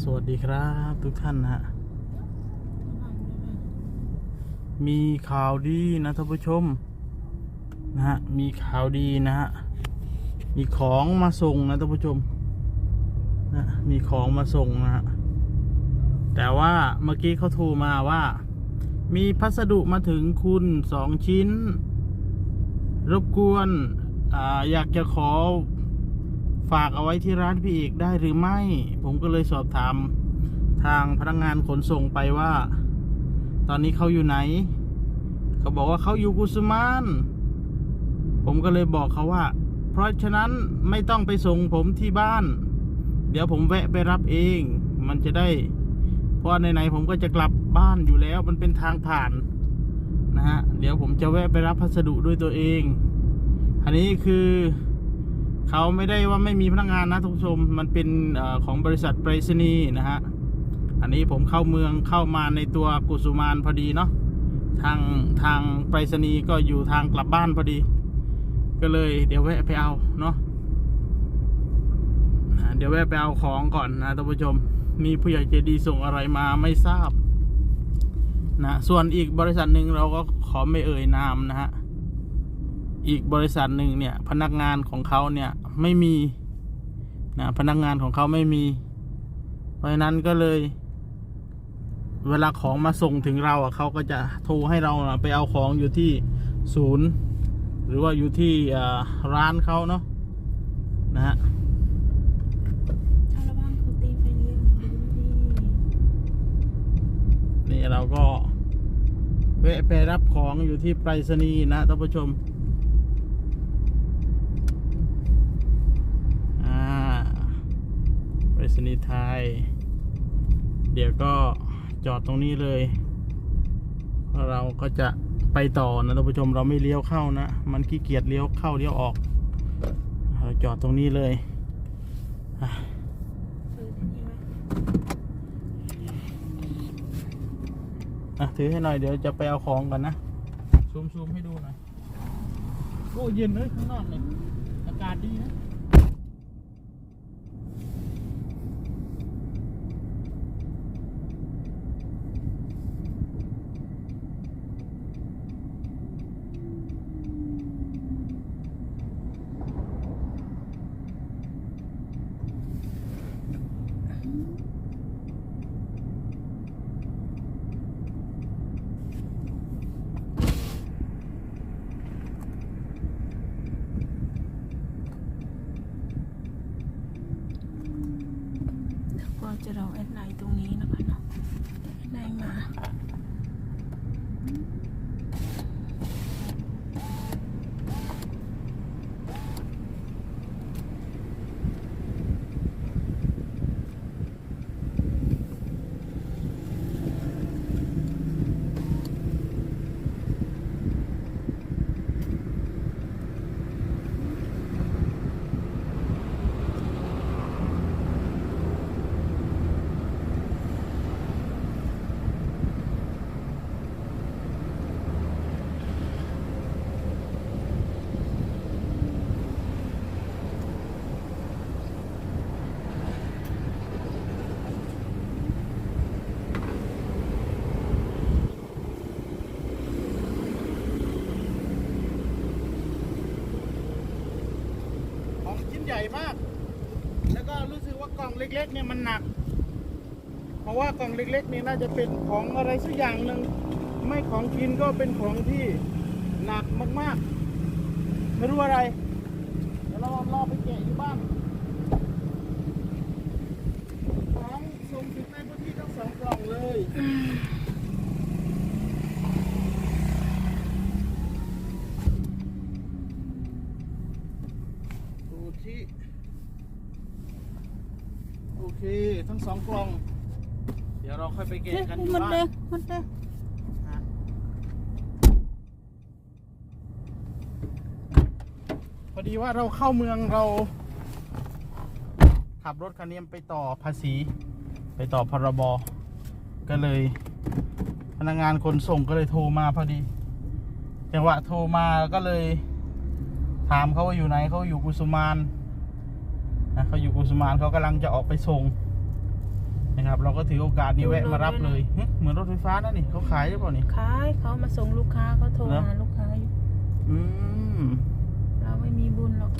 สวัสดีครับทุกท่านฮะ มีข่าวดีนะท่านผู้ชม นะฮะ มีข่าวดีนะฮะ มีของมาส่งนะท่านผู้ชม นะ มีของมาส่งนะฮะ แต่ว่าเมื่อกี้เขาโทรมาว่า มีพัสดุมาถึงคุณสองชิ้น รบกวน อ่า อยากจะขอ ฝากเอาไว้ที่ร้านพี่เอกได้หรือไม่ ผมก็เลยสอบถามทางพนักงานขนส่งไปว่า ตอนนี้เขาอยู่ไหน เขาบอกว่าเขาอยู่กุสมาน ผมก็เลยบอกเขาว่า เพราะฉะนั้นไม่ต้องไปส่งผมที่บ้าน เดี๋ยวผมแวะไปรับเอง มันจะได้ เพราะว่าไหนๆผมก็จะกลับบ้านอยู่แล้ว มันเป็นทางผ่านนะฮะ เดี๋ยวผมจะแวะไปรับพัสดุด้วยตัวเอง อันนี้คือ เขาไม่ได้ว่าไม่มีพนักงานนะทุกผู้ชม มันเป็นอของบริษัทไปรษณีย์นะฮะ อันนี้ผมเข้าเมืองเข้ามาในตัวกุสุมานพอดีเนาะ ทางทางไปรษณีย์ก็อยู่ทางกลับบ้านพอดี ก็เลยเดี๋ยวแวะไปเอาเนาะ เดี๋ยวแวะไปเอาของก่อนนะท่านผู้ชม มีผู้ใหญ่ใจดีส่งอะไรมาไม่ทราบนะ ส่วนอีกบริษัทหนึ่งเราก็ขอไม่เอ่ยนามนะฮะ อีกบริษัทหนึ่งเนี่ย พนักงานของเขาเนี่ยไม่มีนะพนักงานของเขาไม่มี เพราะฉะนั้นก็เลย เวลาของมาส่งถึงเราอะเขาก็จะโทรให้เราน่ะไปเอาของอยู่ที่ศูนย์ หรือว่าอยู่ที่อ่าร้านเขาเนาะนะฮะถ้าระวังเขาตีไฟเลี้ยวดูดินี่เราก็แวะไปรับของอยู่ที่ไปรษณีย์นะท่านผู้ชม อ่า ไปรษณีไทย เดี๋ยวก็จอดตรงนี้เลย เราก็จะไปต่อนะท่านผู้ชมเราไม่เลี้ยวเข้านะ มันขี้เกียจเลี้ยวเข้าเลี้ยวออกเราจอดตรงนี้เลยอะถือให้หน่อยเดี๋ยวจะไปเอาของก่อนนะ ซูมซูมให้ดูหน่อย โอ้เย็นเลยข้างนอกเลยอากาศดีนะ จะรอแอดไลน์ตรงนี้นะคะเนาะแอดไลน์มา นใหญ่มาก แล้วก็รู้สึกว่ากล่องเล็กๆเนี่ยมันหนัก เพราะว่ากล่องเล็กๆนี่น่าจะเป็นของอะไรสักอย่างหนึ่งไม่ของกินก็เป็นของที่หนักมากๆ ไม่รู้อะไรเดี๋ยวเรารอไปแกะอยู่บ้านของส่งถึงในพื้นที่ทั้งสองกล่องเลย ดูที่โอเค ทั้งสองกล่อง เดี๋ยวเราค่อยไปแกะเฮ้ยกันอยู่มันบ้าเด้นมันเด้ฮะพอดีว่าเราเข้าเมืองเรา ขับรถคันนี้ไปต่อภาษี ไปต่อพรบ ก็เลย พนักงานขนส่งก็เลยโทรมาพอดีจังหวะโทรมาก็เลย ถามเขาว่าอยู่ไหนเขาอยู่กุสุมานนะเขาอยู่กุสุมานเขากำลังจะออกไปส่ง นะครับ เราก็ถือโอกาสนี้แวะมารับเลยหึเหมือนรถไฟฟ้านั่นนี่เขาขายหรือเปล่านี่ ขายเขามาส่งลูกค้าเขาโทรเหรอ หาลูกค้าอยู่ อืมเราไม่มีบุญหรอก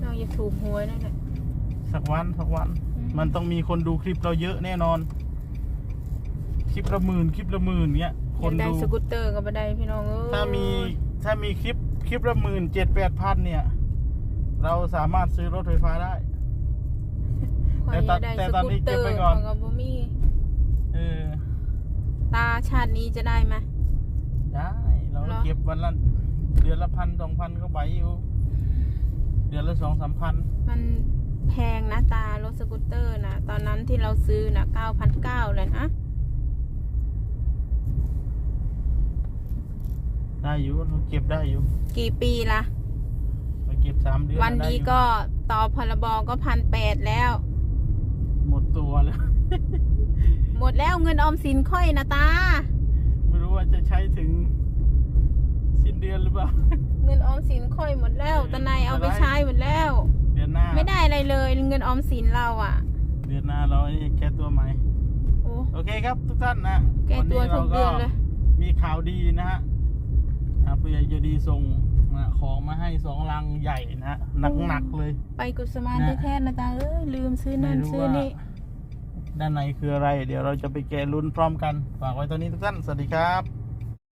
เราอย่าถูกหวยนั่นแหละสักวันสักวันอืมมันต้องมีคนดูคลิปเราเยอะแน่นอน คลิปละหมื่นคลิปละหมื่นเนี้ยคอยานกได้ดู สกูตเตอร์กับบันไดพี่น้องเอ้ยถ้ามีถ้ามีคลิปคลิปละหมื่นเจ็ดแปดพันเนี่ย เราสามารถซื้อรถไฟฟ้าได้ ข้อยแต่ตอนอยากได้แต่สตอนกูนี้ตเตเก็อบร์ไว้ก่อนของกับบ่มี เออ ตาชาตินี้จะได้ไหม ได้ เราเหรอ เก็บวันละเดือนละพันสองพันก็ไหวอยู่ เดือนละสองสามพันมันแพงนะตารถสกูตเตอร์นะตอนนั้นที่เราซื้อนะเก้าพันเก้าเลยนะได้อยู่เราเก็บได้อยู่กี่ปีละเราเก็บสามเดือนวันได้นี้อยู่ก็ต่อพรบก็พันแปดแล้ว หมดตัวแล้วหมดแล้วเงินออมสินค่อยนะตา ไม่รู้ว่าจะใช้ถึงสิ้นเดือนหรือเปล่า เงินออมสินค่อยหมดแล้วเออตะนายเอาไปไม่เป็นไรใช้หมดแล้ว เดือนหน้า ไม่ได้อะไรเลย เงินออมสินเราอะ เดือนหน้าเรานี่แก้ตัวใหม่โอ้โอเคครับทุกท่านนะแก้ตัวทุกเดือนเลย มีข่าวดีนะฮะ อ่าผู้ใหญ่ใจะดีส่งมาของมาให้สองลังใหญ่นะฮะหนักๆเลย ไปกุศมานนะแท้ๆนะตาเอ้ยลืมซื้อนั่นไม่รู้ซื้อว่านี่ด้านในคืออะไร เดี๋ยวเราจะไปแกะลุ้นพร้อมกัน ฝากไว้ตอนนี้ทุกท่าน สวัสดีครับ